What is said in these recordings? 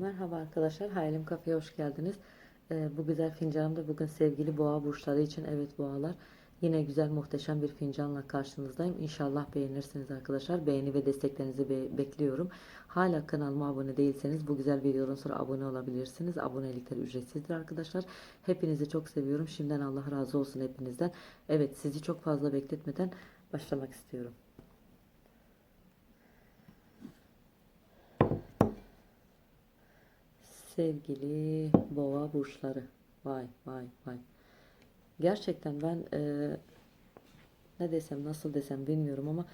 Merhaba arkadaşlar, Hayalim Kafe'ye hoş geldiniz. Ee, bu güzel fincanımda bugün sevgili boğa burçları için, evet boğalar, yine güzel muhteşem bir fincanla karşınızdayım. İnşallah beğenirsiniz arkadaşlar. Beğeni ve desteklerinizi be- bekliyorum. Hala kanalıma abone değilseniz bu güzel videodan sonra abone olabilirsiniz. Abonelikler ücretsizdir arkadaşlar. Hepinizi çok seviyorum. Şimdiden Allah razı olsun hepinizden. Evet sizi çok fazla bekletmeden başlamak istiyorum. Sevgili boğa burçları. Vay vay vay. Gerçekten ben e, ne desem nasıl desem bilmiyorum ama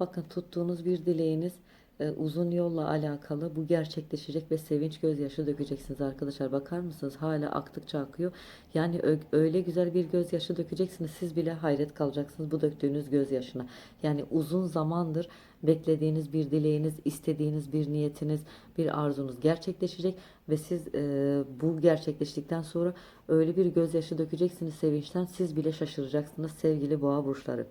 bakın tuttuğunuz bir dileğiniz e, uzun yolla alakalı bu gerçekleşecek ve sevinç gözyaşı dökeceksiniz arkadaşlar. Bakar mısınız? Hala aktıkça akıyor. Yani öyle güzel bir gözyaşı dökeceksiniz. Siz bile hayret kalacaksınız bu döktüğünüz gözyaşına. Yani uzun zamandır beklediğiniz bir dileğiniz, istediğiniz bir niyetiniz, bir arzunuz gerçekleşecek ve siz e, bu gerçekleştikten sonra öyle bir gözyaşı dökeceksiniz sevinçten siz bile şaşıracaksınız sevgili boğa burçları.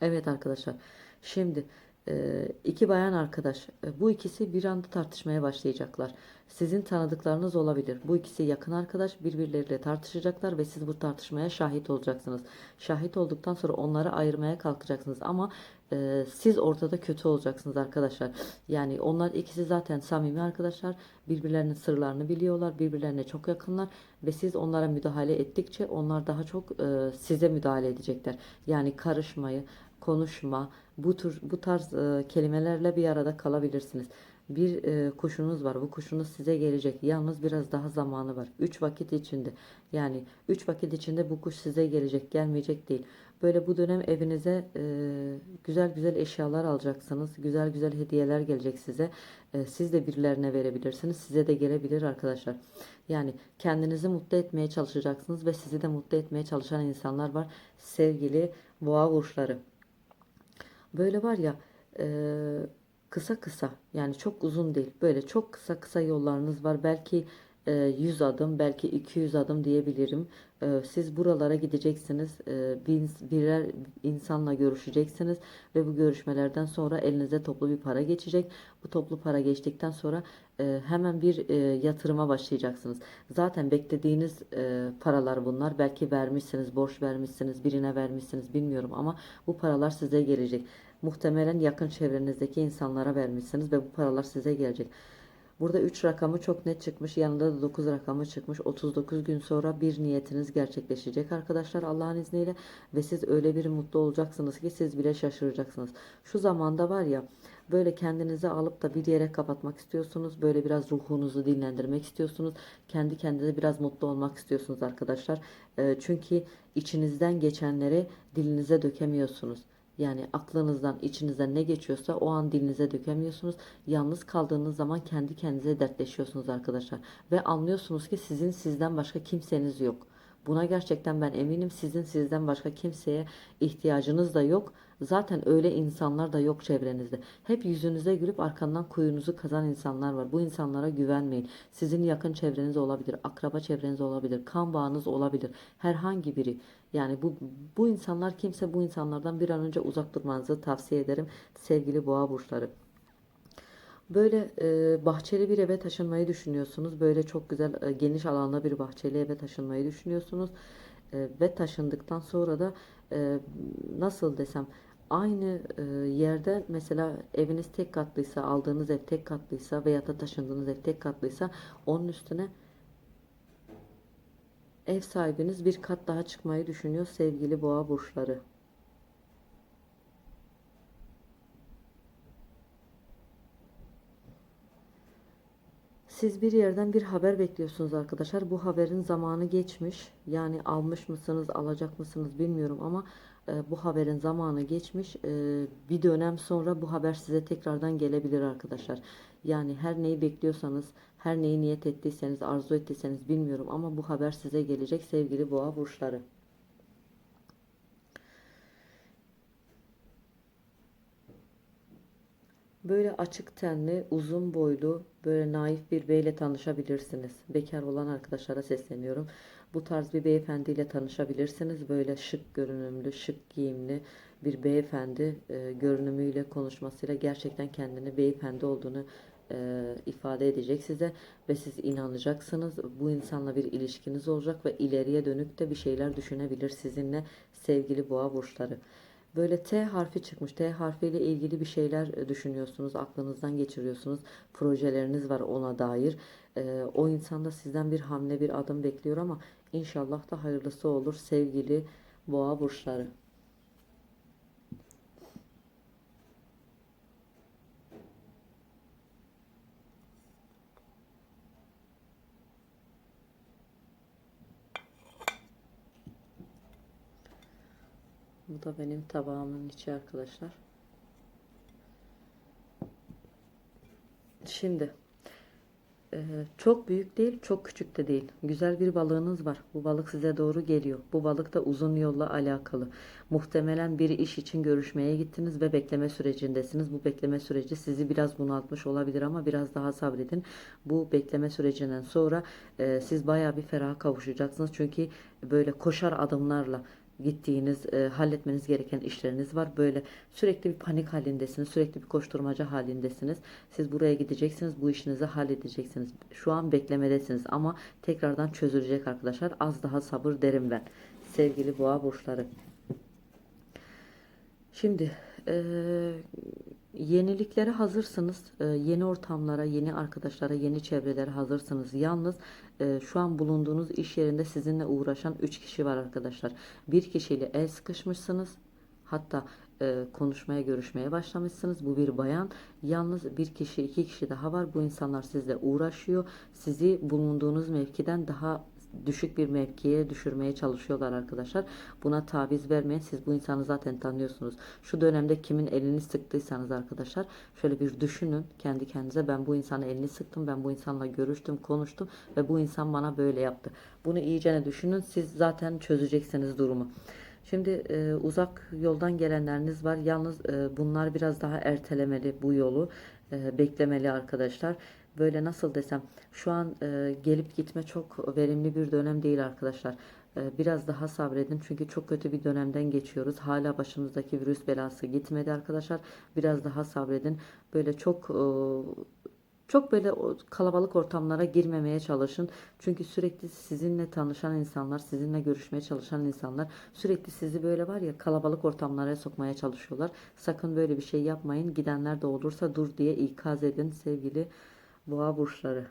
Evet arkadaşlar. Şimdi e, iki bayan arkadaş. e, Bu ikisi bir anda tartışmaya başlayacaklar. Sizin tanıdıklarınız olabilir. Bu ikisi yakın arkadaş birbirleriyle tartışacaklar ve siz bu tartışmaya şahit olacaksınız. Şahit olduktan sonra onları ayırmaya kalkacaksınız ama e, siz ortada kötü olacaksınız arkadaşlar. Yani onlar ikisi zaten samimi arkadaşlar. Birbirlerinin sırlarını biliyorlar. Birbirlerine çok yakınlar ve siz onlara müdahale ettikçe onlar daha çok e, size müdahale edecekler. Yani karışmayı, konuşma, bu tür bu tarz e, kelimelerle bir arada kalabilirsiniz. Bir e, kuşunuz var. Bu kuşunuz size gelecek. Yalnız biraz daha zamanı var. 3 vakit içinde. Yani 3 vakit içinde bu kuş size gelecek, gelmeyecek değil. Böyle bu dönem evinize e, güzel güzel eşyalar alacaksınız. Güzel güzel hediyeler gelecek size. E, siz de birilerine verebilirsiniz. Size de gelebilir arkadaşlar. Yani kendinizi mutlu etmeye çalışacaksınız ve sizi de mutlu etmeye çalışan insanlar var. Sevgili boğa burçları. Böyle var ya e, kısa kısa yani çok uzun değil böyle çok kısa kısa yollarınız var belki 100 adım belki 200 adım diyebilirim. E, siz buralara gideceksiniz E, bir- birer insanla görüşeceksiniz ve bu görüşmelerden sonra elinize toplu bir para geçecek. Bu toplu para geçtikten sonra e, hemen bir e, yatırıma başlayacaksınız. Zaten beklediğiniz e, paralar bunlar. Belki vermişsiniz borç vermişsiniz birine vermişsiniz bilmiyorum ama bu paralar size gelecek. Muhtemelen yakın çevrenizdeki insanlara vermişsiniz ve bu paralar size gelecek. Burada 3 rakamı çok net çıkmış. Yanında da 9 rakamı çıkmış. 39 gün sonra bir niyetiniz gerçekleşecek arkadaşlar Allah'ın izniyle. Ve siz öyle bir mutlu olacaksınız ki siz bile şaşıracaksınız. Şu zamanda var ya böyle kendinizi alıp da bir yere kapatmak istiyorsunuz. Böyle biraz ruhunuzu dinlendirmek istiyorsunuz. Kendi kendinize biraz mutlu olmak istiyorsunuz arkadaşlar. Ee, çünkü içinizden geçenleri dilinize dökemiyorsunuz. Yani aklınızdan, içinizden ne geçiyorsa o an dilinize dökemiyorsunuz. Yalnız kaldığınız zaman kendi kendinize dertleşiyorsunuz arkadaşlar. Ve anlıyorsunuz ki sizin sizden başka kimseniz yok. Buna gerçekten ben eminim. Sizin sizden başka kimseye ihtiyacınız da yok. Zaten öyle insanlar da yok çevrenizde. Hep yüzünüze gülüp arkandan kuyunuzu kazan insanlar var. Bu insanlara güvenmeyin. Sizin yakın çevreniz olabilir, akraba çevreniz olabilir, kan bağınız olabilir. Herhangi biri. Yani bu bu insanlar kimse bu insanlardan bir an önce uzak durmanızı tavsiye ederim sevgili boğa burçları. Böyle e, bahçeli bir eve taşınmayı düşünüyorsunuz. Böyle çok güzel e, geniş alanda bir bahçeli eve taşınmayı düşünüyorsunuz. E, ve taşındıktan sonra da e, nasıl desem aynı e, yerde mesela eviniz tek katlıysa, aldığınız ev tek katlıysa veya da taşındığınız ev tek katlıysa onun üstüne ev sahibiniz bir kat daha çıkmayı düşünüyor sevgili boğa burçları. Siz bir yerden bir haber bekliyorsunuz arkadaşlar. Bu haberin zamanı geçmiş. Yani almış mısınız, alacak mısınız bilmiyorum ama e, bu haberin zamanı geçmiş. E, bir dönem sonra bu haber size tekrardan gelebilir arkadaşlar. Yani her neyi bekliyorsanız, her neyi niyet ettiyseniz, arzu ettiyseniz bilmiyorum ama bu haber size gelecek sevgili boğa burçları. Böyle açık tenli, uzun boylu, böyle naif bir beyle tanışabilirsiniz. Bekar olan arkadaşlara sesleniyorum. Bu tarz bir beyefendiyle tanışabilirsiniz. Böyle şık görünümlü, şık giyimli bir beyefendi e, görünümüyle, konuşmasıyla gerçekten kendini beyefendi olduğunu e, ifade edecek size ve siz inanacaksınız. Bu insanla bir ilişkiniz olacak ve ileriye dönük de bir şeyler düşünebilir sizinle sevgili boğa burçları. Böyle T harfi çıkmış. T harfiyle ilgili bir şeyler e, düşünüyorsunuz, aklınızdan geçiriyorsunuz. Projeleriniz var ona dair. Ee, o insan da sizden bir hamle, bir adım bekliyor ama inşallah da hayırlısı olur sevgili boğa burçları. Bu da benim tabağımın içi arkadaşlar. Şimdi e, çok büyük değil, çok küçük de değil. Güzel bir balığınız var. Bu balık size doğru geliyor. Bu balık da uzun yolla alakalı. Muhtemelen bir iş için görüşmeye gittiniz ve bekleme sürecindesiniz. Bu bekleme süreci sizi biraz bunaltmış olabilir ama biraz daha sabredin. Bu bekleme sürecinden sonra e, siz bayağı bir feraha kavuşacaksınız. Çünkü böyle koşar adımlarla gittiğiniz, e, halletmeniz gereken işleriniz var. Böyle sürekli bir panik halindesiniz, sürekli bir koşturmaca halindesiniz. Siz buraya gideceksiniz, bu işinizi halledeceksiniz. Şu an beklemedesiniz ama tekrardan çözülecek arkadaşlar. Az daha sabır derim ben. Sevgili boğa burçları. Şimdi eee, yeniliklere hazırsınız. Eee, yeni ortamlara, yeni arkadaşlara, yeni çevrelere hazırsınız. Yalnız eee, şu an bulunduğunuz iş yerinde sizinle uğraşan 3 kişi var arkadaşlar. Bir kişiyle el sıkışmışsınız. Hatta eee, konuşmaya, görüşmeye başlamışsınız. Bu bir bayan. Yalnız bir kişi, iki kişi daha var. Bu insanlar sizle uğraşıyor. Sizi bulunduğunuz mevkiden daha düşük bir mevkiye düşürmeye çalışıyorlar arkadaşlar. Buna taviz vermeyin. Siz bu insanı zaten tanıyorsunuz. Şu dönemde kimin elini sıktıysanız arkadaşlar şöyle bir düşünün kendi kendinize. Ben bu insanın elini sıktım. Ben bu insanla görüştüm, konuştum ve bu insan bana böyle yaptı. Bunu iyicene düşünün. Siz zaten çözeceksiniz durumu. Şimdi e, uzak yoldan gelenleriniz var. Yalnız e, bunlar biraz daha ertelemeli bu yolu. e, beklemeli arkadaşlar. Böyle nasıl desem şu an e, gelip gitme çok verimli bir dönem değil arkadaşlar. E, biraz daha sabredin çünkü çok kötü bir dönemden geçiyoruz. Hala başımızdaki virüs belası gitmedi arkadaşlar. Biraz daha sabredin. Böyle çok e, çok böyle kalabalık ortamlara girmemeye çalışın. Çünkü sürekli sizinle tanışan insanlar, sizinle görüşmeye çalışan insanlar sürekli sizi böyle var ya kalabalık ortamlara sokmaya çalışıyorlar. Sakın böyle bir şey yapmayın. Gidenler de olursa dur diye ikaz edin sevgili boğa burçları.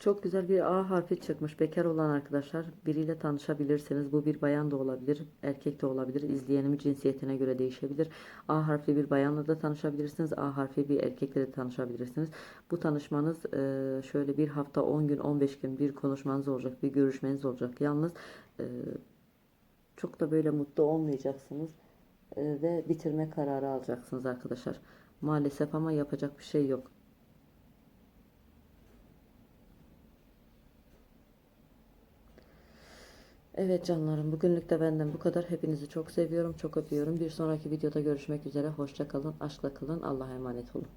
Çok güzel bir A harfi çıkmış. Bekar olan arkadaşlar biriyle tanışabilirsiniz. Bu bir bayan da olabilir, erkek de olabilir. İzleyenimin cinsiyetine göre değişebilir. A harfi bir bayanla da tanışabilirsiniz. A harfi bir erkekle de tanışabilirsiniz. Bu tanışmanız e, şöyle bir hafta, 10 gün, 15 gün bir konuşmanız olacak, bir görüşmeniz olacak. Yalnız e, çok da böyle mutlu olmayacaksınız e, ve bitirme kararı alacaksınız arkadaşlar. Maalesef ama yapacak bir şey yok. Evet canlarım bugünlük de benden bu kadar. Hepinizi çok seviyorum, çok öpüyorum. Bir sonraki videoda görüşmek üzere. Hoşça kalın, aşkla kalın. Allah'a emanet olun.